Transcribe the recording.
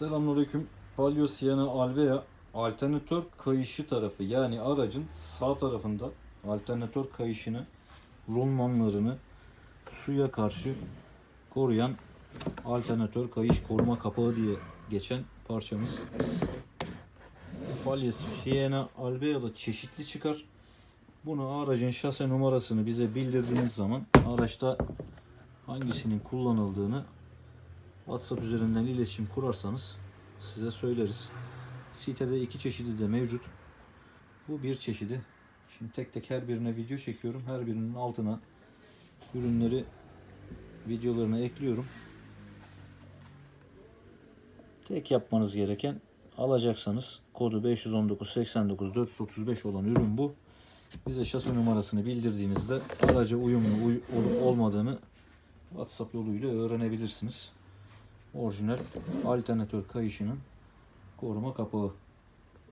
Selamünaleyküm. Palio Siena Albea alternatör kayışı tarafı yani aracın sağ tarafında alternatör kayışını rulmanlarını suya karşı koruyan alternatör kayış koruma kapağı diye geçen parçamız. Palio Siena Albea'da çeşitli çıkar. Bunu aracın şase numarasını bize bildirdiğiniz zaman araçta hangisinin kullanıldığını WhatsApp üzerinden iletişim kurarsanız size söyleriz. Sitede iki çeşidi de mevcut. Bu bir çeşidi. Şimdi tek tek her birine video çekiyorum. Her birinin altına ürünleri videolarına ekliyorum. Tek yapmanız gereken alacaksanız kodu 519 89 435 olan ürün bu. Bize şase numarasını bildirdiğinizde araca uyumlu uy- olup olmadığını WhatsApp yoluyla öğrenebilirsiniz. Orijinal alternatör kayışının koruma kapağı.